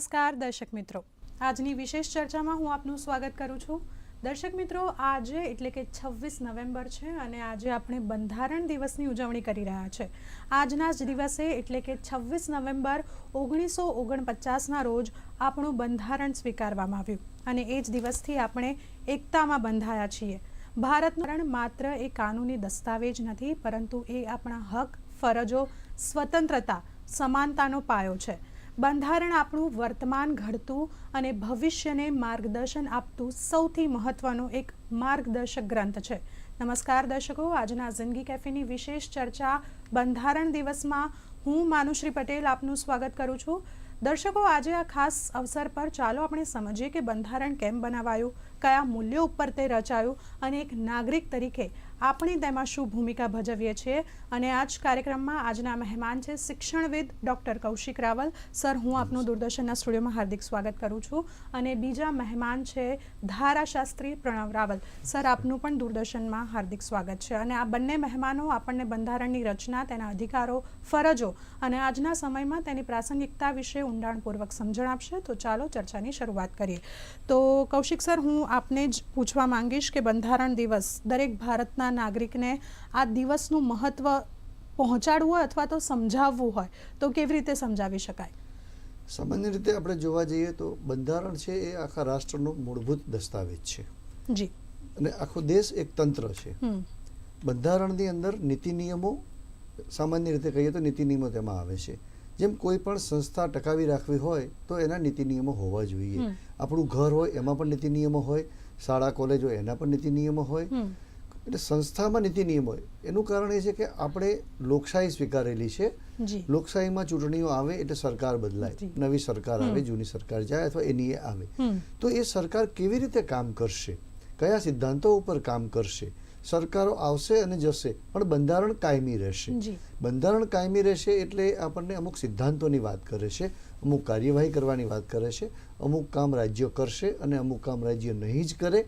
નમસ્કાર, દર્શક મિત્રો. આજની વિશેષ ચર્ચામાં હું આપનું સ્વાગત કરું છું. દર્શક મિત્રો, આજે એટલે કે છવ્વીસ નવેમ્બર છે અને આજે આપણે બંધારણ દિવસની ઉજવણી કરી રહ્યા છે. આજના જ દિવસે એટલે કે છવ્વીસ નવેમ્બર ઓગણીસો ઓગણપચાસના રોજ આપણું બંધારણ સ્વીકારવામાં આવ્યું અને એ જ દિવસથી આપણે એકતામાં બંધાયા છીએ. ભારતનું માત્ર એ કાનૂની દસ્તાવેજ નથી, પરંતુ એ આપણા હક, ફરજો, સ્વતંત્રતા, સમાનતાનો પાયો છે. બંધારણ આપણું વર્તમાન ઘડતું અને ભવિષ્યને માર્ગદર્શન આપતું સૌથી મહત્વનો એક માર્ગદર્શક ગ્રંથ છે. નમસ્કાર દર્શકો, આજના જિંદગી કેફેની વિશેષ ચર્ચા બંધારણ દિવસમાં હું માનુશ્રી પટેલ આપનું સ્વાગત કરું છું. દર્શકો, આજે આ ખાસ અવસર પર ચાલો આપણે સમજીએ કે બંધારણ કેમ બનાવાયું, કયા મૂલ્યો ઉપર તે રચાયું અને એક નાગરિક તરીકે આપણે તેમાં શું ભૂમિકા ભજવીએ છીએ અને આ જ કાર્યક્રમમાં આજના મહેમાન છે શિક્ષણવિદ ડૉક્ટર કૌશિક રાવલ. સર, હું આપનું દૂરદર્શનના સ્ટુડિયોમાં હાર્દિક સ્વાગત કરું છું અને બીજા મહેમાન છે ધારાશાસ્ત્રી પ્રણવ રાવલ. સર, આપનું પણ દૂરદર્શનમાં હાર્દિક સ્વાગત છે અને આ બંને મહેમાનો આપણને બંધારણની રચના, તેના અધિકારો, ફરજો અને આજના સમયમાં તેની પ્રાસંગિકતા વિશે ઊંડાણપૂર્વક સમજણ આપશે. તો ચાલો ચર્ચાની શરૂઆત કરીએ. તો કૌશિક સર, હું આપને જ પૂછવા માંગીશ કે બંધારણ દિવસ દરેક ભારતના નાગરિકને આ દિવસનું મહત્વ પહોંચાડવું હોય અથવા તો સમજાવવું હોય તો કેવી રીતે સમજાવી શકાય? સામાન્ય રીતે આપણે જોવા જઈએ તો બંધારણ છે એ આખા રાષ્ટ્રનો મૂળભૂત દસ્તાવેજ છે. જી. અને આખો દેશ એક તંત્ર છે. બંધારણની અંદર નીતિ નિયમો સામાન્ય રીતે કહીએ તો નીતિ નિયમો તેમાં આવે છે. જેમ કોઈ પણ સંસ્થા ટકાવી રાખવી હોય તો એના નીતિ નિયમો હોવા જોઈએ. આપણું ઘર હોય એમાં પણ નીતિ નિયમો હોય શાળા કોલેજ હોય એના પણ નીતિ નિયમો હોય. એટલે સંસ્થામાં નીતિ નિયમ હોય. એનું કારણ એ છે કે આપણે લોકશાહી સ્વીકારેલી છે. લોકશાહીમાં ચૂંટણીઓ આવે એટલે સરકાર બદલાય. નવી સરકાર આવે જૂની સરકાર જાય અથવા એની એ આવે તો એ સરકાર કેવી રીતે કામ કરશે? કયા સિદ્ધાંતો ઉપર કામ કરશે? સરકારો આવશે અને જશે પણ બંધારણ કાયમી રહેશે. બંધારણ કાયમી રહેશે એટલે આપણને અમુક સિદ્ધાંતોની વાત કરે છે અમુક કાર્યવાહી કરવાની વાત કરે છે અમુક કામ રાજ્યો કરશે અને અમુક કામ રાજ્ય નહીં જ કરે.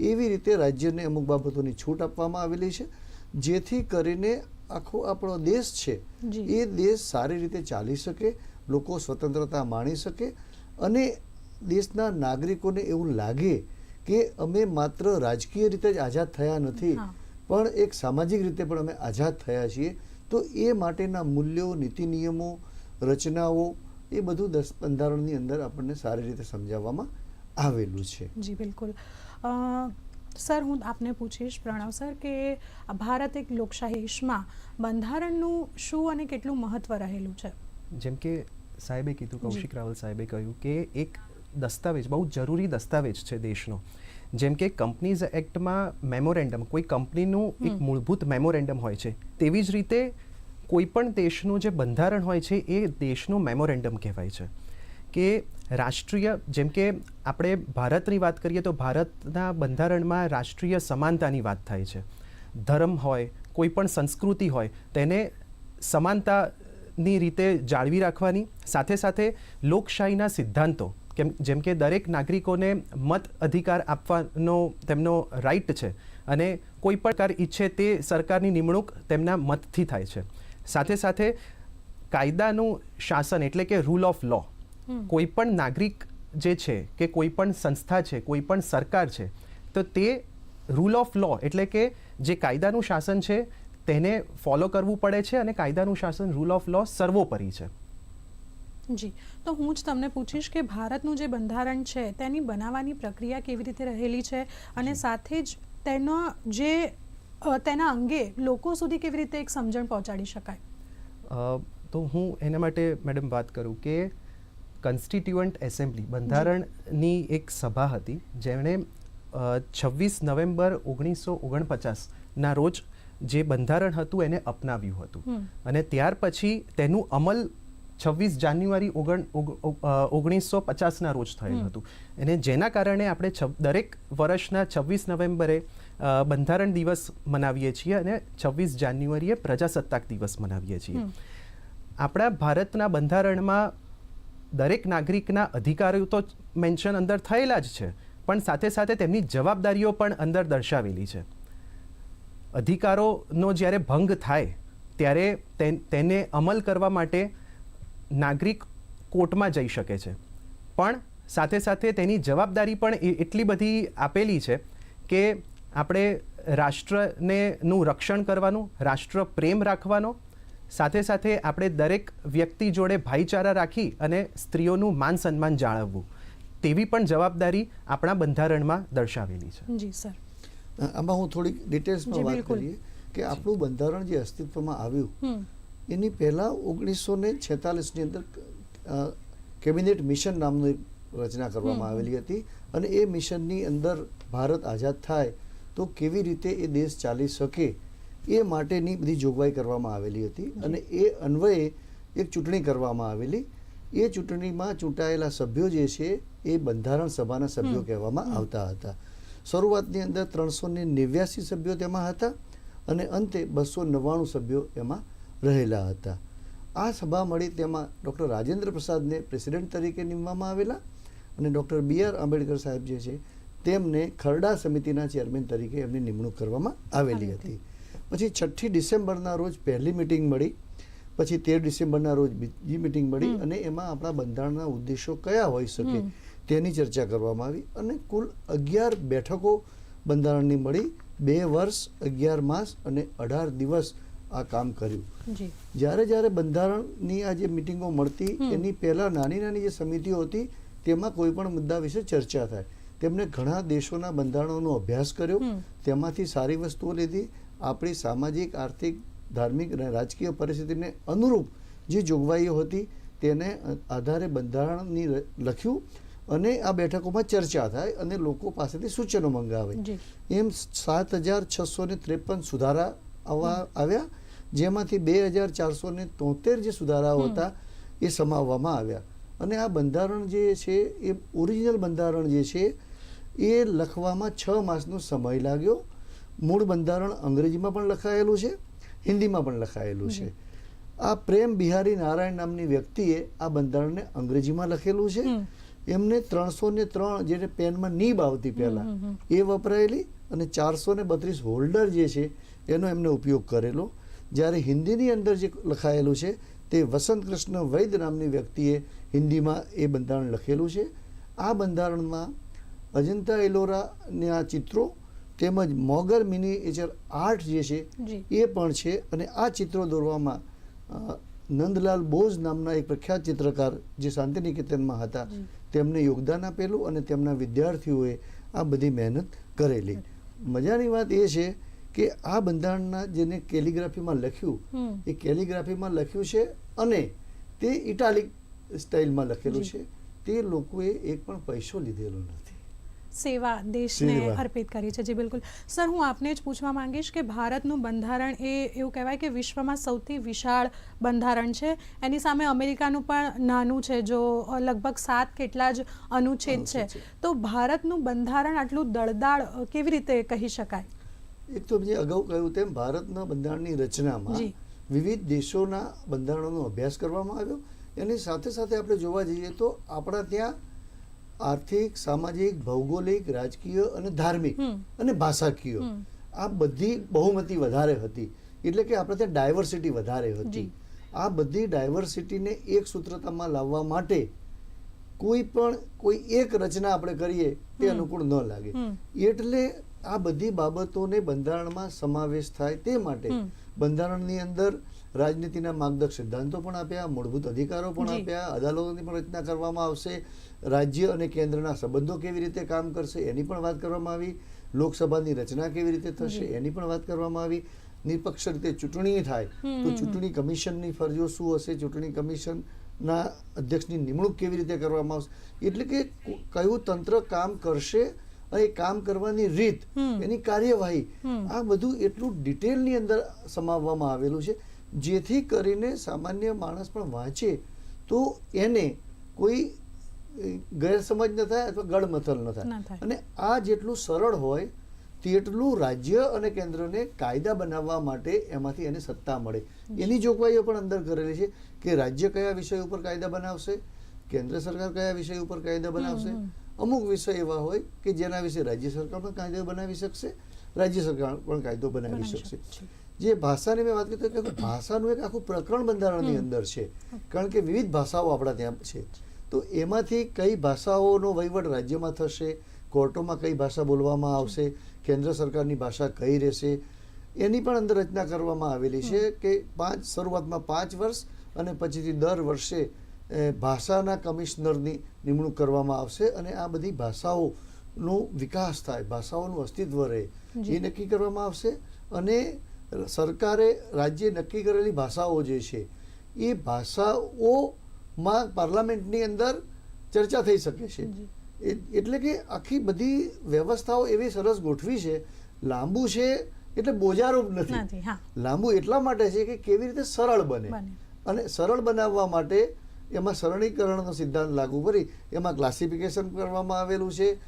એવી રીતે રાજ્યને અમુક બાબતોની છૂટ આપવામાં આવેલી છે જેથી કરીને આખો આપણો દેશ છે એ દેશ સારી રીતે ચાલી શકે લોકો સ્વતંત્રતા માણી શકે અને દેશના નાગરિકોને એવું લાગે કે અમે માત્ર રાજકીય રીતે જ આઝાદ થયા નથી પણ એક સામાજિક રીતે પણ અમે આઝાદ થયા છીએ. તો એ માટેના મૂલ્યો નીતિ નિયમો રચનાઓ એ બધું દસ બંધારણની અંદર આપણને સારી રીતે સમજાવવામાં આવેલું છે. જી બિલકુલ. સર હું આપને પૂછીશ પ્રણવ સર કે આ ભારત એક લોકશાહી દેશમાં બંધારણનું શું અને કેટલું મહત્વ રહેલું છે? જેમ કે સાહેબે કીધું. કૌશિક રાવલ સાહેબે કહ્યું કે એક દસ્તાવેજ બહુ જરૂરી દસ્તાવેજ છે દેશનો. જેમ કે કંપનીઝ એક્ટમાં મેમોરેન્ડમ કોઈ કંપનીનું એક મૂળભૂત મેમોરેન્ડમ હોય છે. તેવી જ રીતે કોઈ પણ દેશનું જે બંધારણ હોય છે એ દેશનું મેમોરેન્ડમ કહેવાય છે. કે રાષ્ટ્રીય જેમ કે આપણે ભારતની વાત કરીએ તો ભારતના બંધારણમાં રાષ્ટ્રીય સમાનતાની વાત થાય છે. ધર્મ હોય કોઈ પણ સંસ્કૃતિ હોય તેને સમાનતાની રીતે જાળવી રાખવાની સાથે સાથે લોકશાહીના સિદ્ધાંતો કેમ જેમ કે દરેક નાગરિકોને મત અધિકાર આપવાનો તેમનો રાઈટ છે અને કોઈ પણ કાર ઈચ્છે તે સરકારની નિમણૂક તેમના મતથી થાય છે. સાથે સાથે કાયદાનું શાસન એટલે કે રૂલ ઓફ લો કોઈ પણ નાગરિક જે છે કે કોઈ પણ સંસ્થા છે કોઈ પણ સરકાર છે તો તે રૂલ ઓફ લો એટલે કે જે કાયદાનું શાસન છે તેને ફોલો કરવું પડે છે અને કાયદાનું શાસન રૂલ ઓફ લો સર્વોપરી છે. જી. તો હું જ તમને પૂછીશ કે ભારતનું જે બંધારણ છે તેની બનાવવાની પ્રક્રિયા કેવી રીતે રહેલી છે અને સાથે જ તેનો જે તેના અંગે લોકો સુધી કેવી રીતે એક સમજણ પહોંચાડી શકાય? તો હું એના માટે મેડમ વાત કરું કે કન્સ્ટિટ્યુઅન્ટ એસેમ્બલી બંધારણની એક સભા હતી જેમણે છવ્વીસ નવેમ્બર ઓગણીસો ઓગણપચાસના રોજ જે બંધારણ હતું એને અપનાવ્યું હતું. અને ત્યાર પછી તેનું અમલ છવ્વીસ જાન્યુઆરી ઓગણ ઓગણીસો પચાસના રોજ થયેલ હતું. અને જેના કારણે આપણે દરેક વર્ષના છવ્વીસ નવેમ્બરે બંધારણ દિવસ મનાવીએ છીએ અને છવ્વીસ જાન્યુઆરીએ પ્રજાસત્તાક દિવસ મનાવીએ છીએ. આપણા ભારતના બંધારણમાં દરેક નાગરિકના અધિકારો તો મેન્શન અંદર થયેલા જ છે પણ સાથે સાથે તેમની જવાબદારીઓ પણ અંદર દર્શાવેલી છે. અધિકારોનો જ્યારે ભંગ થાય ત્યારે તેને અમલ કરવા માટે નાગરિક કોર્ટમાં જઈ શકે છે. પણ સાથે સાથે તેની જવાબદારી પણ એ- એટલી બધી આપેલી છે કે આપણે રાષ્ટ્રને નું રક્ષણ કરવાનું રાષ્ટ્ર પ્રેમ રાખવાનો સાથે સાથે આપણે દરેક વ્યક્તિ જોડે ભાઈચારા રાખી અને સ્ત્રીઓનું માન સન્માન જાળવવું તેવી પણ જવાબદારી આપણા બંધારણમાં દર્શાવેલી છે. જી સર. આમાં હું થોડીક ડિટેલ્સમાં વાત કરીએ કે આપણું બંધારણ જે અસ્તિત્વમાં આવ્યું એની પહેલાં ઓગણીસો ને છેતાલીસની અંદર કેબિનેટ મિશન નામની રચના કરવામાં આવેલી હતી અને એ મિશનની અંદર ભારત આઝાદ થાય તો કેવી રીતે એ દેશ ચાલી શકે એ માટેની બધી જોગવાઈ કરવામાં આવેલી હતી અને એ અન્વયે એક ચૂંટણી કરવામાં આવેલી. એ ચૂંટણીમાં ચૂંટાયેલા સભ્યો જે છે એ બંધારણ સભાના સભ્યો કહેવામાં આવતા હતા. શરૂઆતની અંદર ત્રણસો ને નેવ્યાસી સભ્યો તેમાં હતા અને અંતે બસો નવ્વાણું સભ્યો એમાં રહેલા હતા. આ સભા મળી તેમાં ડૉક્ટર રાજેન્દ્ર પ્રસાદને પ્રેસિડેન્ટ તરીકે નીમવામાં આવેલા અને ડૉક્ટર બી આર આંબેડકર સાહેબ જે છે તેમને ખરડા સમિતિના ચેરમેન તરીકે એમની નિમણૂક કરવામાં આવેલી હતી. પછી છઠ્ઠી ડિસેમ્બરના રોજ પહેલી મિટિંગ મળી પછી તેર ડિસેમ્બરના રોજ બીજી મિટિંગ મળી અને એમાં આપણા બંધારણના ઉદ્દેશો કયા હોઈ શકે તેની ચર્ચા કરવામાં આવી અને કુલ અગિયાર બેઠકો બંધારણની મળી બે વર્ષ અગિયાર માસ અને અઢાર દિવસ આ કામ કર્યું. જ્યારે જ્યારે બંધારણની આ જે મિટિંગો મળતી. એની પહેલા નાની નાની જે સમિતિઓ હતી તેમાં કોઈ પણ મુદ્દા વિશે ચર્ચા થાય. તેમણે ઘણા દેશોના બંધારણોનો અભ્યાસ કર્યો. તેમાંથી સારી વસ્તુઓ લીધી. આપણી સામાજિક આર્થિક ધાર્મિક અને રાજકીય પરિસ્થિતિને અનુરૂપ જે જોગવાઈઓ હતી તેને આધારે બંધારણની લખ્યું અને આ બેઠકોમાં ચર્ચા થાય અને લોકો પાસેથી સૂચનો મંગાવે. એમ સાત હજાર છસો ને ત્રેપન સુધારા આવ્યા જેમાંથી બે હજાર ચારસો ને તોતેર જે સુધારાઓ હતા એ સમાવવામાં આવ્યા. અને આ બંધારણ જે છે એ ઓરિજિનલ બંધારણ જે છે એ લખવામાં છ માસનો સમય લાગ્યો. મૂળ બંધારણ અંગ્રેજીમાં પણ લખાયેલું છે હિન્દીમાં પણ લખાયેલું છે. આ પ્રેમ બિહારી નારાયણ નામની વ્યક્તિએ આ બંધારણને અંગ્રેજીમાં લખેલું છે. એમને ત્રણસો ને ત્રણ જેને પેનમાં નીબ આવતી પહેલા એ વપરાયેલી અને ચારસો ને બત્રીસ હોલ્ડર જે છે એનો એમને ઉપયોગ કરેલો. જ્યારે હિન્દીની અંદર જે લખાયેલું છે તે વસંત કૃષ્ણ વૈદ નામની વ્યક્તિએ હિન્દીમાં એ બંધારણ લખેલું છે. આ બંધારણમાં અજંતા એલોરાના ચિત્રો તેમજ મોગર મિનિએચર આર્ટ જે છે એ પણ છે અને આ ચિત્રો દોરવામાં નંદલાલ બોઝ નામના એક પ્રખ્યાત ચિત્રકાર જે શાંતિનિકેતનમાં હતા તેમને યોગદાન આપેલું અને તેમના વિદ્યાર્થીઓએ આ બધી મહેનત કરેલી. મજાની વાત એ છે કે આ બંધારણના જેને કેલિગ્રાફીમાં લખ્યું એ કેલિગ્રાફીમાં લખ્યું છે અને તે ઇટાલિક સ્ટાઇલમાં લખેલું છે. તે લોકોએ એક પણ પૈસો લીધેલો નથી. સેવા દેશને અર્પિત કરી છે. જી બિલકુલ. સર હું આપને જ પૂછવા માંગીશ કે ભારતનું બંધારણ એ એવું કહેવાય કે વિશ્વમાં સૌથી વિશાળ બંધારણ છે. એની સામે અમેરિકાનું પણ નાનું છે જો લગભગ સાત કેટલા જ અનુચ્છેદ છે. તો ભારતનું બંધારણ આટલું દળદાળ કેવી રીતે કહી શકાય? એક તો જે અગાઉ કહ્યું તેમ ભારતના બંધારણની રચનામાં વિવિધ દેશોના બંધારણોનો અભ્યાસ કરવામાં આવ્યો. એની સાથે સાથે આપણે જોવા જઈએ તો આપણા ત્યાં આર્થિક સામાજિક ભૌગોલિક રાજકીય અને ધાર્મિક અને ભાષાકીય આ બધી બહુમતી વધારે હતી. એટલે કે આપણે ત્યાં ડાયવર્સિટી વધારે હતી. આ બધી ડાયવર્સિટીને એક સૂત્રતામાં લાવવા માટે કોઈ પણ કોઈ એક રચના આપણે કરીએ તે અનુકૂળ ન લાગે. એટલે આ બધી બાબતોને બંધારણમાં સમાવેશ થાય તે માટે બંધારણની અંદર રાજનીતિના માર્ગદર્શક સિદ્ધાંતો પણ આપ્યા મૂળભૂત અધિકારો પણ આપ્યા અદાલતોની પણ રચના કરવામાં આવશે રાજ્ય અને કેન્દ્રના સંબંધો કેવી રીતે કામ કરશે એની પણ વાત કરવામાં આવી લોકસભાની રચના કેવી રીતે થશે એની પણ વાત કરવામાં આવી નિષ્પક્ષ રીતે ચૂંટણી થાય તો ચૂંટણી કમિશનની ફરજો શું હશે ચૂંટણી કમિશનના અધ્યક્ષની નિમણૂક કેવી રીતે કરવામાં આવશે? એટલે કે કયું તંત્ર કામ કરશે અને એ કામ કરવાની રીત એની કાર્યવાહી આ બધું એટલું ડિટેલની અંદર સમાવવામાં આવેલું છે. જેથી કરીને સામાન્ય માણસ પણ વાંચે તો એને કોઈ ગેરસમજ ન થાય અથવા ગળમથલ ન થાય. અને આ જેટલું સરળ હોય તેટલું રાજ્ય અને કેન્દ્રને કાયદા બનાવવા માટે એમાંથી એને સત્તા મળે. એની જોગવાઈઓ પણ અંદર કરેલી છે કે રાજ્ય કયા વિષય ઉપર કાયદા બનાવશે? કેન્દ્ર સરકાર કયા વિષય ઉપર કાયદા બનાવશે. અમુક વિષય એવા હોય કે જેના વિશે રાજ્ય સરકાર પણ કાયદો બનાવી શકશે રાજ્ય સરકાર પણ કાયદો બનાવી શકશે. જે ભાષાની મેં વાત કરી કે ભાષાનું એક આખું પ્રકરણ બંધારણની અંદર છે કારણ કે વિવિધ ભાષાઓ આપણા ત્યાં છે. તો એમાંથી કઈ ભાષાઓનો વહીવટ રાજ્યમાં થશે કોર્ટોમાં કઈ ભાષા બોલવામાં આવશે કેન્દ્ર સરકારની ભાષા કઈ રહેશે એની પણ અંદર રચના કરવામાં આવેલી છે કે પાંચ શરૂઆતમાં પાંચ વર્ષ અને પછીથી દર વર્ષે ભાષાના કમિશનરની નિમણૂક કરવામાં આવશે અને આ બધી ભાષાઓનો વિકાસ થાય ભાષાઓનું અસ્તિત્વ રહે. એ નક્કી કરવામાં આવશે. અને સરકારે રાજ્યે નક્કી કરેલી ભાષાઓ જે છે એ ભાષાઓમાં પાર્લામેન્ટની અંદર ચર્ચા થઈ શકે છે. એટલે કે આખી બધી વ્યવસ્થાઓ એવી સરસ ગોઠવી છે. લાંબુ છે એટલે બોજારૂપ નથી. લાંબુ એટલા માટે છે કે કેવી રીતે સરળ બને. અને સરળ બનાવવા માટે એમાં સરળીકરણનો સિદ્ધાંત લાગુ કરી એમાં ક્લાસિફિકેશન કરવામાં આવેલું છે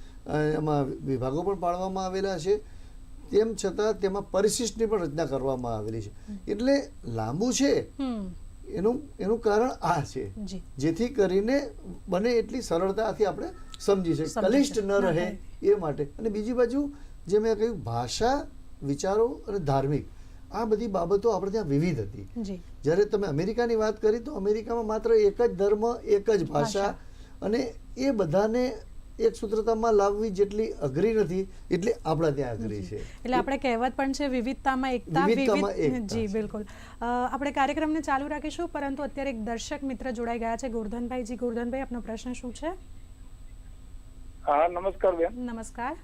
એમાં વિભાગો પણ પાડવામાં આવેલા છે. તેમ છતાં તેમાં પરિશિષ્ટની પણ રચના કરવામાં આવેલી છે. એટલે લાંબુ છે. એનું એનું કારણ આ છે. જેથી કરીને બને એટલી સરળતાથી આપણે સમજી શકીએ. કલિષ્ટ ન રહે એ માટે. અને બીજી બાજુ જે મેં કહ્યું ભાષા વિચારો અને ધાર્મિક આ બધી બાબતો આપણે ત્યાં વિવિધ હતી. જ્યારે તમે અમેરિકાની વાત કરી તો અમેરિકામાં માત્ર એક જ ધર્મ એક જ ભાષા અને એ બધાને એક સૂત્રતામાં લાવવી જેટલી અઘરી નથી એટલી આપણા ત્યાં અઘરી છે. એટલે આપણે કહેવત પણ છે વિવિધતામાં એકતા વિવિધતામાં વિવિધ જી બિલકુલ. આપણે કાર્યક્રમને ચાલુ રાખીશું પરંતુ અત્યારે એક દર્શક મિત્ર જોડાઈ ગયા છે ગોરધનભાઈ. જી ગોરધનભાઈ આપનો પ્રશ્ન શું છે? હા નમસ્કાર બેન. નમસ્કાર.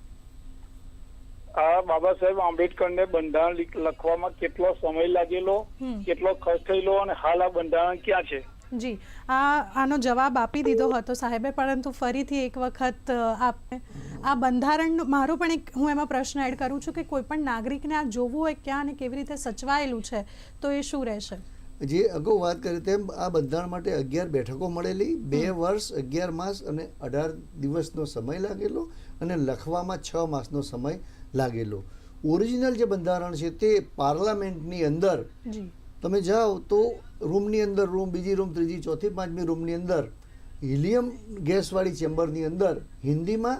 આ બાબા સાહેબ આંબેડકરને બંધારણ લખવામાં કેટલો સમય લાગેલો કેટલો ખર્ચ થયેલો અને હાલ આ બંધારણ ક્યાં છે? જી. આ આનો જવાબ આપી દીધો હતો સાહેબે પરંતુ ફરીથી એક વખત આપને આ બંધારણ મારો પણ એક હું એમાં પ્રશ્ન એડ કરું છું કે કોઈ પણ નાગરિકને આ જોવું હોય ક્યાં અને કેવી રીતે સચવાયેલું છે તો એ શું રહેશે? જે અગાઉ વાત કરી તેમ આ બંધારણ માટે અગિયાર બેઠકો મળેલી બે વર્ષ અગિયાર માસ અને અઢાર દિવસનો સમય લાગેલો અને લખવામાં છ માસનો સમય લાગેલો. ઓરિજિનલ જે બંધારણ છે તે પાર્લામેન્ટની અંદર તમે જાઓ તો રૂમની અંદર રૂમ બીજી રૂમ ત્રીજી ચોથી પાંચમી રૂમની અંદર હિલિયમ ગેસવાળી ચેમ્બરની અંદર હિન્દીમાં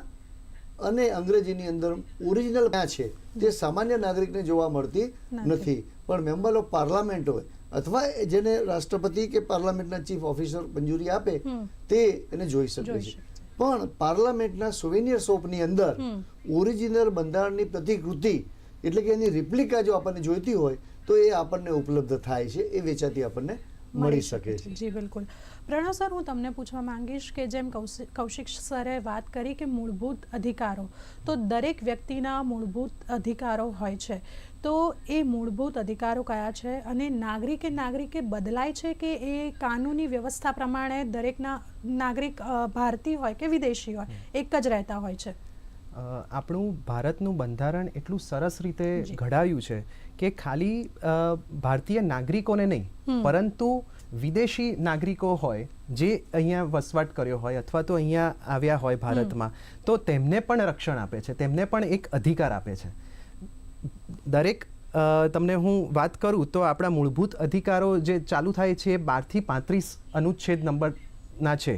અને અંગ્રેજીની અંદર ઓરિજિનલ ક્યાં છે. તે સામાન્ય નાગરિકને જોવા મળતી નથી. પણ મેમ્બર ઓફ પાર્લામેન્ટ હોય અથવા જેને રાષ્ટ્રપતિ કે પાર્લામેન્ટના ચીફ ઓફિસર મંજૂરી આપે તે એને જોઈ શકે છે. પણ પાર્લામેન્ટના સોવેનિયર શોપની અંદર. ઓરિજિનલ બંધારણની પ્રતિકૃતિ એટલે કે એની રિપ્લિકા જો આપણને જોઈતી હોય તો એ આપણને ઉપલબ્ધ થાય છે એ વેચાતી આપણને મળી શકે છે. જી બિલકુલ. પ્રણવ સર હું તમને પૂછવા માંગીશ કે જેમ કૌશિક કૌશિક સરે વાત કરી કે મૂળભૂત અધિકારો તો દરેક વ્યક્તિના મૂળભૂત અધિકારો હોય છે. તો એ મૂળભૂત અધિકારો કયા છે અને નાગરિકે નાગરિકે બદલાય છે કે એ કાનૂની વ્યવસ્થા પ્રમાણે દરેકના નાગરિક ભારતીય હોય કે વિદેશી હોય એક જ રહેતા હોય છે? આપણું ભારતનું બંધારણ એટલું સરસ રીતે ઘડાયું છે કે ખાલી ભારતીય નાગરિકોને નહીં પરંતુ વિદેશી નાગરિકો હોય જે અહીંયા વસવાટ કર્યો હોય અથવા તો અહીંયા આવ્યા હોય ભારતમાં તો તેમને પણ રક્ષણ આપે છે તેમને પણ એક અધિકાર આપે છે. દરેક તમને હું વાત કરું તો આપણા મૂળભૂત અધિકારો જે ચાલુ થાય છે એ બારથી પાંત્રીસ અનુચ્છેદ નંબરના છે.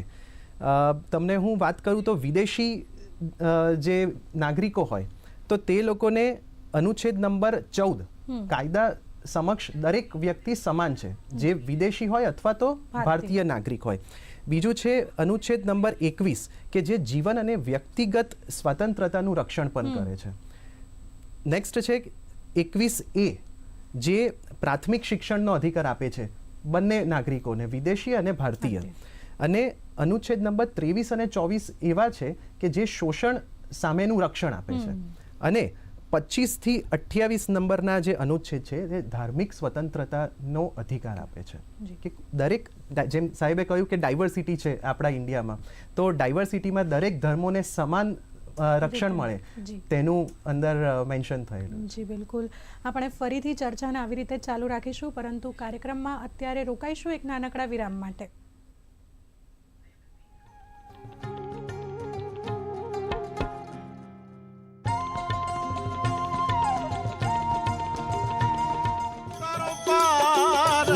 તમને હું વાત કરું તો વિદેશી જે નાગરિકો હોય તો તે લોકોને અનુચ્છેદ નંબર ચૌદ કાયદા સમક્ષ દરેક વ્યક્તિ સમાન છે. જે વિદેશી હોય અથવા તો ભારતીય. ભારતીય નાગરિક હોય. બીજું છે અનુચ્છેદ નંબર એકવીસ કે જે જીવન અને વ્યક્તિગત સ્વતંત્રતાનું રક્ષણ પણ કરે છે. નેક્સ્ટ છે એકવીસ એ જે પ્રાથમિક શિક્ષણનો અધિકાર આપે છે બંને નાગરિકોને વિદેશી અને ભારતીય. અને અનુચ્છેદ નંબર ત્રેવીસ અને ચોવીસ એવા છે કે જે શોષણ સામેનું રક્ષણ આપે છે. અને પચીસથી અઠ્યાવીસ નંબરના જે અનુચ્છેદ છે તે ધાર્મિક સ્વતંત્રતાનો અધિકાર આપે છે. કે દરેક જેમ સાહેબે કહ્યું કે ડાયવર્સિટી છે આપણા ઇન્ડિયામાં તો ડાયવર્સિટીમાં દરેક ધર્મોને સમાન રક્ષણ મળે. તેનું અંદર મેન્શન થયેલું. જી બિલકુલ. આપણે ફરીથી ચર્ચાને આવી રીતે ચાલુ રાખીશું પરંતુ કાર્યક્રમમાં અત્યારે રોકાઈશું એક નાનકડા વિરામ માટે. તારો પાર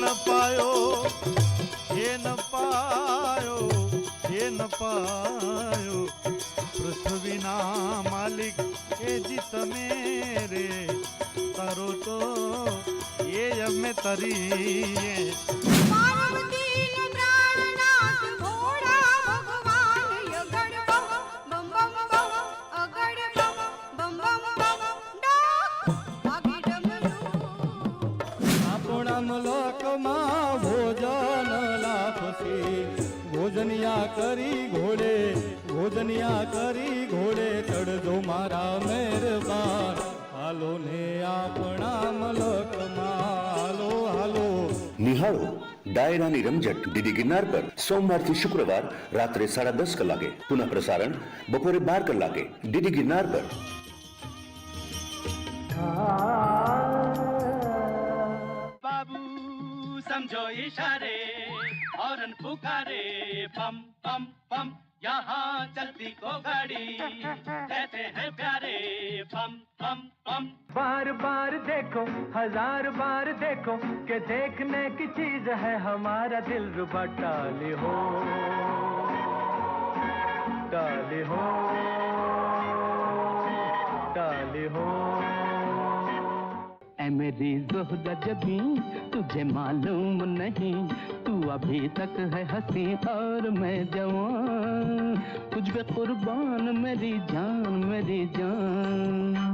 ન પાયો હે ન પાયો હે ન પાયો. પૃથ્વીના માલિક એ જી તમે રે. તારો તો એ અમે તરીએ. ડાયરાની રમઝટ ડીડી ગિરનાર પર સોમવારથી શુક્રવાર રાત્રે સાડા દસ કલાકે પુનઃ પ્રસારણ બપોરે બાર કલાકે ડીડી ગિરનાર પર बाबू समझो इशारे हॉर्न पुकारे पम पम पम यहाँ चलती को गाड़ी कहते हैं प्यारे पम पम पम बार बार देखो, हज़ार बार देखो कि देखने की चीज़ है हमारा दिल रुबा टाली हो। टाली हो। टाली हो। मेरी जोहदा जबी तुझे मालूम नहीं, तू अभी तक है हँसी और मैं जवान। तुझ कुर्बान, मेरी जान मेरी जान।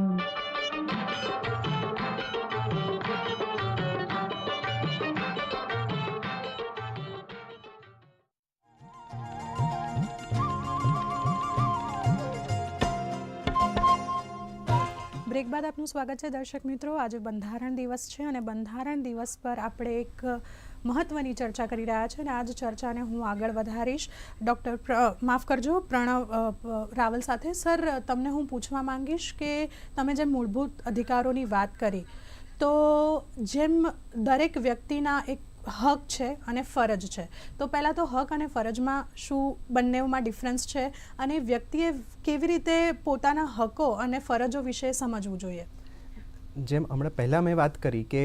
બ્રેક બાદ આપનું સ્વાગત છે દર્શક મિત્રો. આજે બંધારણ દિવસ છે અને બંધારણ દિવસ પર આપણે એક મહત્ત્વની ચર્ચા કરી રહ્યા છે અને આજ ચર્ચાને હું આગળ વધારીશ. ડૉક્ટર માફ કરજો, પ્રણવ રાવલ સાથે. સર, તમને હું પૂછવા માંગીશ કે તમે જે મૂળભૂત અધિકારોની વાત કરી, તો જેમ દરેક વ્યક્તિના એક હક છે અને ફરજ છે, તો પહેલાં તો હક અને ફરજમાં શું બંનેમાં ડિફરન્સ છે અને વ્યક્તિએ કેવી રીતે પોતાના હકો અને ફરજો વિશે સમજવું જોઈએ? જેમ હમણાં પહેલાં મેં વાત કરી કે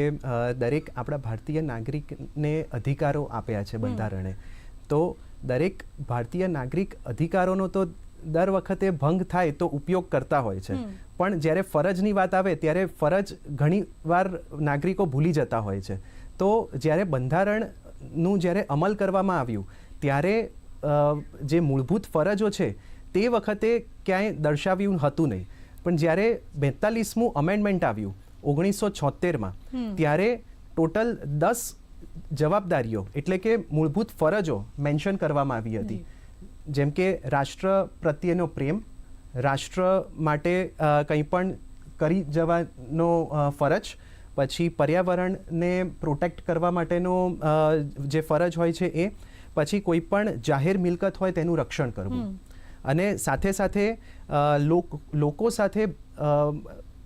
દરેક આપણા ભારતીય નાગરિકને અધિકારો આપ્યા છે બંધારણે. તો દરેક ભારતીય નાગરિક અધિકારોનો તો દર વખતે ભંગ થાય તો ઉપયોગ કરતા હોય છે. પણ જ્યારે ફરજની વાત આવે ત્યારે ફરજ ઘણીવાર નાગરિકો ભૂલી જતા હોય છે. તો જ્યારે બંધારણનું જ્યારે અમલ કરવામાં આવ્યું ત્યારે જે મૂળભૂત ફરજો છે તે વખતે ક્યાંય દર્શાવ્યું હતું નહીં. પણ જ્યારે બેતાલીસમું અમેન્ડમેન્ટ આવ્યું ઓગણીસો છોતેરમાં ત્યારે ટોટલ દસ જવાબદારીઓ એટલે કે મૂળભૂત ફરજો મેન્શન કરવામાં આવી હતી. જેમ કે રાષ્ટ્ર પ્રત્યેનો પ્રેમ રાષ્ટ્ર માટે કંઈ પણ કરી જવાનો ફરજ પછી પર્યાવરણને પ્રોટેક્ટ કરવા માટેનો જે ફરજ હોય છે એ પછી કોઈ પણ જાહેર મિલકત હોય તેનું રક્ષણ કરવું. અને સાથે સાથે લોક- લોકો સાથે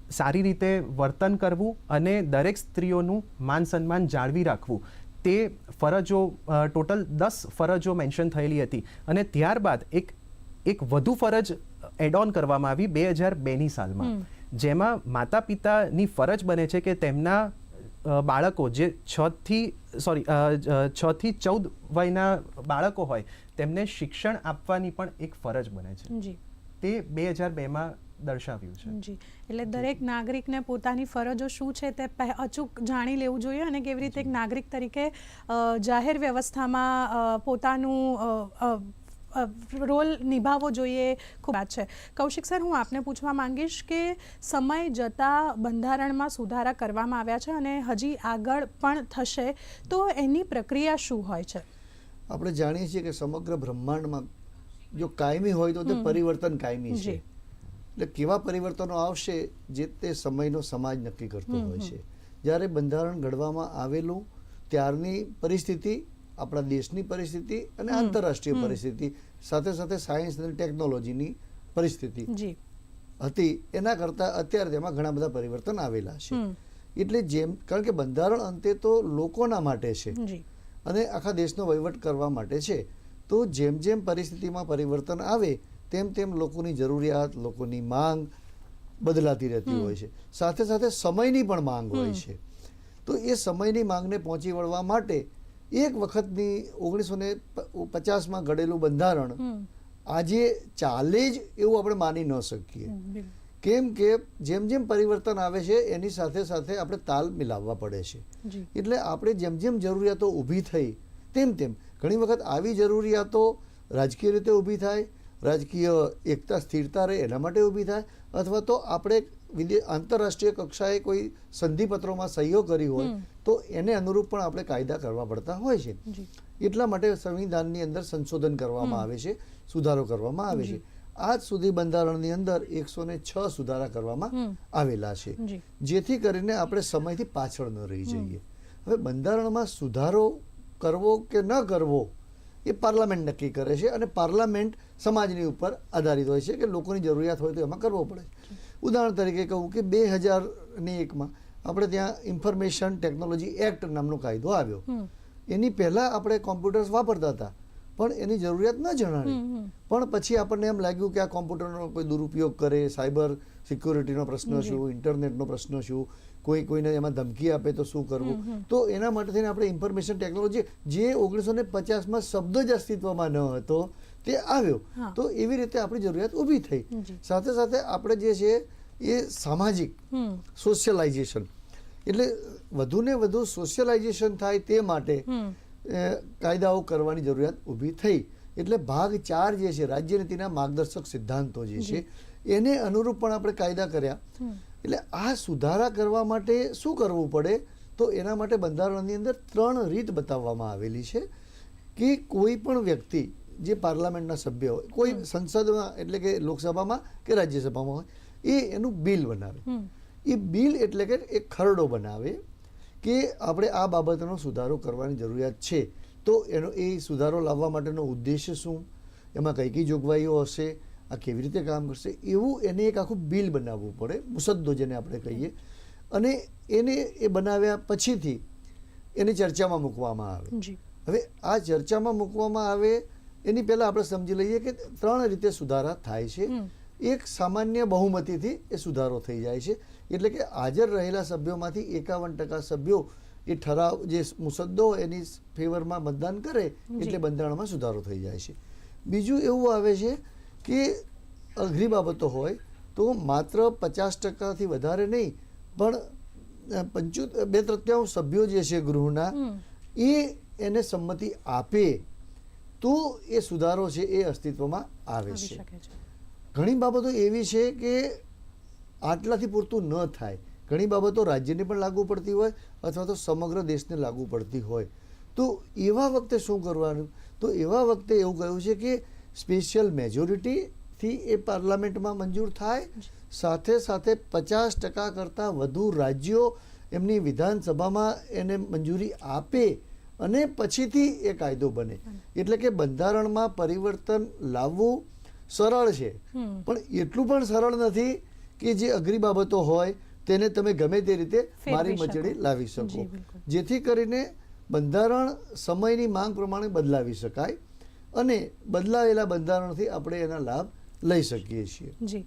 સારી રીતે વર્તન કરવું અને દરેક સ્ત્રીઓનું માન સન્માન જાળવી રાખવું. તે ફરજો ટોટલ દસ ફરજો મેન્શન થયેલી હતી અને ત્યારબાદ એક એક વધુ ફરજ એડ ઓન કરવામાં આવી બે હજાર બેની સાલમાં. જેમાં માતા પિતાની ફરજ બને છે કે તેમના બાળકો જે છથી સોરી છ થી ચૌદ વયના બાળકો હોય તેમને શિક્ષણ આપવાની પણ એક ફરજ બને છે. જી. તે બે હજાર બેમાં દર્શાવ્યું છે. જી. એટલે દરેક નાગરિકને પોતાની ફરજો શું છે તે અચૂક જાણી લેવું જોઈએ અને કેવી રીતે એક નાગરિક તરીકે જાહેર વ્યવસ્થામાં પોતાનું રોલ નિભાવવો જોઈએ ખૂબ વાત છે. કૌશિક સર હું આપને પૂછવા માંગીશ કે સમય જતાં બંધારણમાં સુધારા કરવામાં આવ્યા છે અને હજી આગળ પણ થશે તો એની પ્રક્રિયા શું હોય છે? આપણે જાણીએ છીએ કે સમગ્ર બ્રહ્માંડમાં જો કાયમી હોય તો તે પરિવર્તન કાયમી છે. એટલે કેવા પરિવર્તનો આવશે જે તે સમયનો સમાજ નક્કી કરતો હોય છે. જ્યારે બંધારણ ઘડવામાં આવેલું ત્યારની પરિસ્થિતિ આપણા દેશની પરિસ્થિતિ અને આંતરરાષ્ટ્રીય પરિસ્થિતિ સાથે સાથે સાયન્સ અને ટેકનોલોજીની પરિસ્થિતિ હતી. એના કરતાં અત્યારે તેમાં ઘણા બધા પરિવર્તન આવેલા છે. એટલે જેમ કારણ કે બંધારણ અંતે તો લોકોના માટે છે. અને આખા દેશનો વહીવટ કરવા માટે છે. તો જેમ જેમ પરિસ્થિતિમાં પરિવર્તન આવે તેમ તેમ લોકોની જરૂરિયાત લોકોની માંગ બદલાતી રહેતી હોય છે. સાથે સાથે સમયની પણ માંગ હોય છે. તો એ સમયની માંગને પહોંચી વળવા માટે એક વખતની ઓગણીસો ને પચાસમાં ઘડેલું બંધારણ આજે ચાલે જ એવું આપણે માની ન શકીએ. કેમ કે જેમ જેમ પરિવર્તન આવે છે એની સાથે સાથે આપણે તાલ મિલાવવા પડે છે. એટલે આપણે જેમ જેમ જરૂરિયાતો ઊભી થઈ તેમ તેમ ઘણી વખત આવી જરૂરિયાતો રાજકીય રીતે ઊભી થાય રાજકીય એકતા સ્થિરતા રહે એના માટે ઊભી થાય અથવા તો આપણે આંતરરાષ્ટ્રીય કક્ષાએ કોઈ સંધિપત્રોમાં સહીઓ કરી હોય તો એને અનુરૂપ પણ આપણે કાયદા કરવા પડતા હોય છે. એટલા માટે સંવિધાનની અંદર સંશોધન કરવામાં આવે છે સુધારો કરવામાં આવે છે. આજ સુધી બંધારણની અંદર એકસો ને છ સુધારા કરવામાં આવેલા છે. જેથી કરીને આપણે સમયથી પાછળ ન રહી જઈએ. હવે બંધારણમાં સુધારો કરવો કે ન કરવો એ પાર્લામેન્ટ નક્કી કરે છે અને પાર્લામેન્ટ સમાજની ઉપર આધારિત હોય છે કે લોકોની જરૂરિયાત હોય તો એમાં કરવો પડે ઉદાહરણ તરીકે કહું કે બે હજારની એકમાં આપણે ત્યાં ઇન્ફોર્મેશન ટેકનોલોજી એક્ટ નામનો કાયદો આવ્યો. એની પહેલાં આપણે કોમ્પ્યુટર્સ વાપરતા હતા. પણ એની જરૂરિયાત ન જણાણી પણ પછી આપણને એમ લાગ્યું કે આ કોમ્પ્યુટરનો કોઈ દુરુપયોગ કરે સાયબર સિક્યોરિટીનો પ્રશ્ન શું ઇન્ટરનેટનો પ્રશ્ન શું કોઈ કોઈને એમાં ધમકી આપે તો શું કરવું? તો એના માટે થઈને આપણે ઇન્ફોર્મેશન ટેકનોલોજી જે ઓગણીસો ને પચાસમાં શબ્દ જ અસ્તિત્વમાં ન હતો તે આવ્યો. તો એવી રીતે આપણી જરૂરિયાત ઊભી થઈ. સાથે સાથે આપણે જે છે એ સામાજિક સોશિયલાઇઝેશન. એટલે વધુ ને વધુ સોશિયલાઇઝેશન થાય તે માટે કાયદાઓ કરવાની જરૂરિયાત ઊભી થઈ. એટલે ભાગ ચાર જે છે રાજ્ય નીતિના માર્ગદર્શક સિદ્ધાંતો જે છે એને અનુરૂપ પણ આપણે કાયદા કર્યા. એટલે આ સુધારા કરવા માટે શું કરવું પડે? તો એના માટે બંધારણની અંદર ત્રણ રીત બતાવવામાં આવેલી છે કે કોઈ પણ વ્યક્તિ જે પાર્લામેન્ટના સભ્ય હોય કોઈ સંસદમાં એટલે કે લોકસભામાં કે રાજ્યસભામાં હોય એ એનું બિલ બનાવે. એ બિલ એટલે કે એક ખરડો બનાવે. કે આપણે આ બાબતનો સુધારો કરવાની જરૂરિયાત છે તો એનો એ સુધારો લાવવા માટેનો ઉદ્દેશ્ય શું? એમાં કઈ કઈ જોગવાઈઓ હશે? આ કેવી રીતે કામ કરશે? એવું એને એક આખું બિલ બનાવવું પડે મુસદ્દો જેને આપણે કહીએ. અને એને એ બનાવ્યા પછીથી એની ચર્ચામાં મૂકવામાં આવે. હવે આ ચર્ચામાં મૂકવામાં આવે એની પહેલા આપણે સમજી લઈએ કે ત્રણ રીતે સુધારા થાય છે. એક સામાન્ય બહુમતીથી એ સુધારો થઈ જાય છે. એટલે કે હાજર રહેલા સભ્યોમાંથી એકાવન ટકા સભ્યો એ ઠરાવ જે મુસદ્દો એની ફેવરમાં મતદાન કરે એટલે બંધારણમાં સુધારો થઈ જાય છે. બીજું એવું આવે છે કે અઘરી બાબતો હોય તો માત્ર પચાસ ટકાથી વધારે નહીં પણ પંચો બે તૃત્યાંશ સભ્યો જે છે ગૃહના એ એને સંમતિ આપે તો એ સુધારો છે એ અસ્તિત્વમાં આવે છે. ઘણી બાબતો એવી છે કે આટલાથી પૂરતું ન થાય. ઘણી બાબતો રાજ્યને પણ લાગુ પડતી હોય અથવા તો સમગ્ર દેશને લાગુ પડતી હોય. તો એવા વખતે શું કરવાનું? તો એવા વખતે એવું કહ્યું છે કે સ્પેશિયલ મેજોરિટીથી એ પાર્લામેન્ટમાં મંજૂર થાય. સાથે સાથે પચાસ ટકા કરતાં વધુ રાજ્યો એમની વિધાનસભામાં એને મંજૂરી આપે અને પછીથી એ કાયદો બને. એટલે કે બંધારણમાં પરિવર્તન લાવવું સરળ છે. પણ એટલું પણ સરળ નથી કે જે અઘરી બાબતો હોય તેને તમે ગમે તે રીતે મારી મચડી લાવી શકો. જેથી કરીને બંધારણ સમયની માંગ પ્રમાણે બદલાવી શકાય અને બદલાયેલા બંધારણથી આપણે એના લાભ લઈ શકીએ છીએ. જી.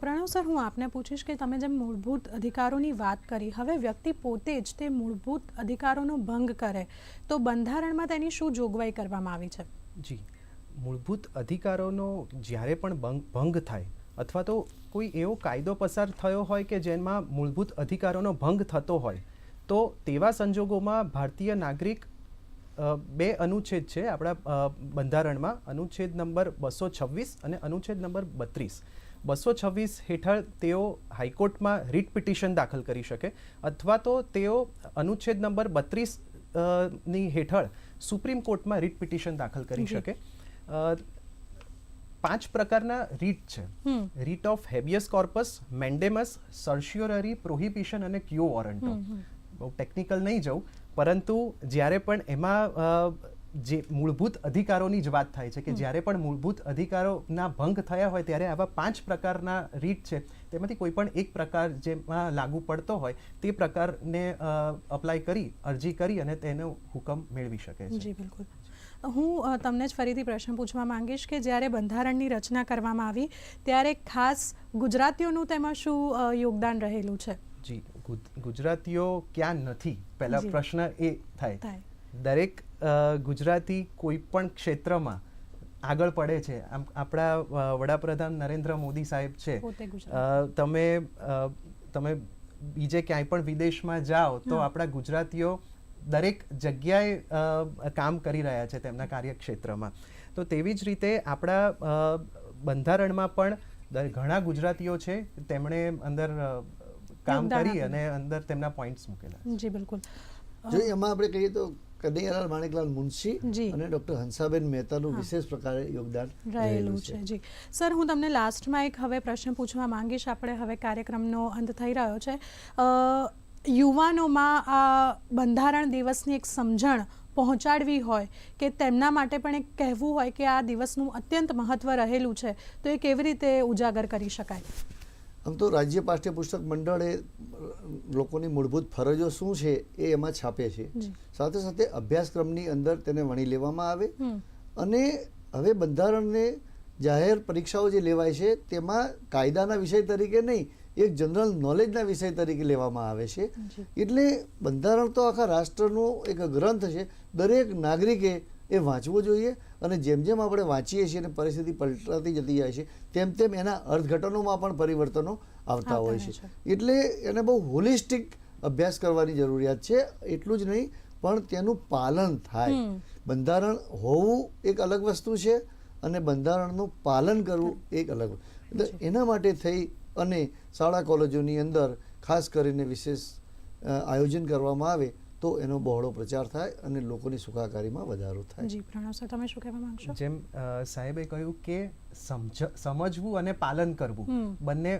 પ્રણવ સર હું આપને પૂછીશ કે તમે જેમ મૂળભૂત અધિકારોની વાત કરી હવે વ્યક્તિ પોતે જ તે મૂળભૂત અધિકારોનો ભંગ કરે તો બંધારણમાં તેની શું જોગવાઈ કરવામાં આવી છે? જી. મૂળભૂત અધિકારોનો જ્યારે પણ ભંગ ભંગ થાય અથવા તો કોઈ એવો કાયદો પસાર થયો હોય કે જેમાં મૂળભૂત અધિકારોનો ભંગ થતો હોય તો તેવા સંજોગોમાં ભારતીય નાગરિક બે અનુચ્છેદ છે આપણા બંધારણમાં. અનુચ્છેદ નંબર બસો છવ્વીસ અને અનુચ્છેદ નંબર બત્રીસ. બસો છવ્વીસ હેઠળ તેઓ હાઈકોર્ટમાં રીટ પિટિશન દાખલ કરી શકે અથવા તો તેઓ અનુચ્છેદ નંબર બત્રીસની હેઠળ સુપ્રીમ કોર્ટમાં રીટ પિટિશન દાખલ કરી શકે. પાંચ પ્રકારના રીટ છે. Writ of habeas corpus mandamus certiorari prohibition અને ક્યો વોરંટો. બહુ ટેકનિકલ નહીં જવું પરંતુ જ્યારે પણ એમાં જે મૂળભૂત અધિકારોની જ વાત થાય છે કે જ્યારે પણ મૂળભૂત અધિકારોના ભંગ થયા હોય ત્યારે આવા પાંચ પ્રકારના રીટ છે તેમાંથી કોઈ પણ એક પ્રકાર જેમાં લાગુ પડતો હોય તે પ્રકારને અપ્લાય કરી અરજી કરી અને તેનો હુકમ મેળવી શકે છે. જી બિલકુલ. હું તમને જ ફરીથી પ્રશ્ન પૂછવા માંગીશ કે જ્યારે બંધારણની રચના કરવામાં આવી ત્યારે ખાસ ગુજરાતીઓનું તેમાં શું યોગદાન રહેલું છે? જી ગુજરાતીઓ ક્યાં નથી? પહેલા પ્રશ્ન એ થાય. દરેક ગુજરાતી કોઈ પણ ક્ષેત્રમાં આગળ પડે છે. આમ આપણા વડાપ્રધાન નરેન્દ્ર મોદી સાહેબ છે. તમે તમે બીજે ક્યાંય પણ વિદેશમાં જાઓ તો આપણા ગુજરાતીઓ દરેક જગ્યાએ કામ કરી રહ્યા છે તેમના કાર્યક્ષેત્રમાં. તો તેવી જ રીતે આપણા બંધારણમાં પણ ઘણા ગુજરાતીઓ છે તેમણે અંદર કામ કરી અને અંદર તેમના પોઈન્ટ્સ મૂકેલા જી બિલકુલ. જો એમાં આપણે કહીએ તો કનૈયાલાલ માણેકલાલ મુનશી જી. અને ડોક્ટર હંસાબેન મહેતાનું વિશેષ પ્રકારે યોગદાન રહેલું છે. જી. સર હું તમને લાસ્ટમાં એક હવે પ્રશ્ન પૂછવા માંગીશ. આપણે હવે કાર્યક્રમનો અંત થઈ રહ્યો છે. અ, યુવાનોમાં આ બંધારણ દિવસની એક સમજણ પહોંચાડવી હોય કે તેમના માટે પણ એક કહેવું હોય કે આ દિવસનું અત્યંત મહત્વ રહેલું છે તો એ કેવી રીતે ઉજાગર કરી શકાય? આમ તો રાજ્ય પાઠ્યપુસ્તક મંડળે લોકોની મૂળભૂત ફરજો શું છે એ એમાં છાપે છે. સાથે સાથે અભ્યાસક્રમની અંદર તેને વણી લેવામાં આવે અને હવે બંધારણને જાહેર પરીક્ષાઓ જે લેવાય છે તેમાં કાયદાના વિષય તરીકે નહીં એક જનરલ નોલેજના વિષય તરીકે લેવામાં આવે છે. એટલે બંધારણ તો આખા રાષ્ટ્રનો એક ગ્રંથ છે. દરેક નાગરિકે એ વાંચવો જોઈએ અને જેમ જેમ આપણે વાંચીએ છીએ અને પરિસ્થિતિ પલટાતી જતી જાય છે તેમ તેમ એના અર્થઘટનોમાં પણ પરિવર્તનો આવતા હોય છે. છે. એટલે એને બહુ હોલિસ્ટિક અભ્યાસ કરવાની જરૂરિયાત છે. એટલું જ નહીં પણ તેનું પાલન થાય. બંધારણ હોવું એક અલગ વસ્તુ છે અને બંધારણનું પાલન કરવું એક અલગ એટલે એના માટે થઈ અને શાળા કોલેજોની અંદર ખાસ કરીને વિશેષ અ, આયોજન કરવામાં આવે તો એનો બહોળો પ્રચાર થાય અને લોકોની સુખાકારીમાં વધારો થાય. જી પ્રણવ સર તમે શું કહેવા માંગશો? જેમ સાહેબે કહ્યું કે સમજ સમજવું અને પાલન કરવું બંને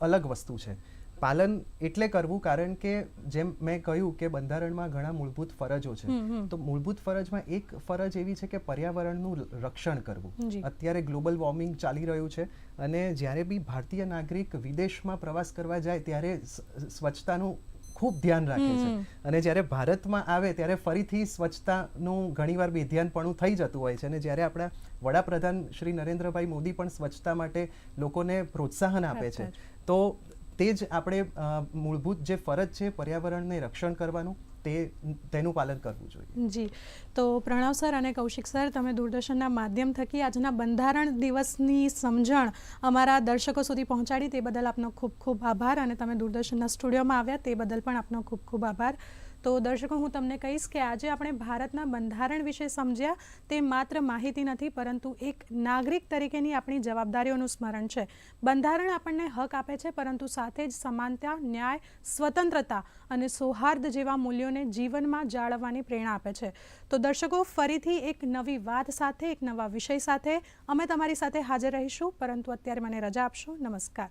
અલગ વસ્તુ છે. પાલન એટલે કરવું કારણ કે જેમ મેં કહ્યું કે બંધારણમાં ઘણા મૂળભૂત ફરજો છે. તો મૂળભૂત ફરજમાં એક ફરજ એવી છે કે પર્યાવરણનું રક્ષણ કરવું. અત્યારે ગ્લોબલ વોર્મિંગ ચાલી રહ્યું છે અને જ્યારે બી ભારતીય નાગરિક વિદેશમાં પ્રવાસ કરવા જાય ત્યારે સ્વચ્છતાનું ખૂબ ધ્યાન રાખે છે. અને જ્યારે ભારતમાં આવે ત્યારે ફરીથી સ્વચ્છતાનું ઘણીવાર બેધ્યાનપણું થઈ જતું હોય છે. અને જ્યારે આપણા વડાપ્રધાન શ્રી નરેન્દ્રભાઈ મોદી પણ સ્વચ્છતા માટે લોકોને પ્રોત્સાહન આપે છે. તો તે જ આપણે મૂળભૂત જે ફરજ છે પર્યાવરણને રક્ષણ કરવાનું, તે, તેનું પાલન કરવું જોઈએ. જી. તો પ્રણવ સર અને કૌશિક સર, તમે દૂરદર્શનના માધ્યમ થકી આજના બંધારણ દિવસની સમજણ અમારા દર્શકો સુધી પહોંચાડી, તે બદલ આપનો ખૂબ ખૂબ આભાર અને તમે દૂરદર્શનના સ્ટુડિયોમાં આવ્યા, તે બદલ પણ આપનો ખૂબ ખૂબ આભાર. તો દર્શકો, હું તમને કહીશ કે આજે આપણે ભારતના બંધારણ વિશે સમજ્યા તે માત્ર માહિતી નથી, પરંતુ એક નાગરિક તરીકેની આપણી જવાબદારીઓનું સ્મરણ છે. બંધારણ આપણને હક આપે છે, પરંતુ સાથે જ સમાનતા, ન્યાય, સ્વતંત્રતા અને સૌહાર્દ જેવા મૂલ્યોને જીવનમાં જાળવવાની પ્રેરણા આપે છે. તો દર્શકો, ફરીથી એક નવી વાત સાથે, એક નવા વિષય સાથે અમે તમારી સાથે હાજર રહીશું. પરંતુ અત્યારે મને રજા આપશો. નમસ્કાર.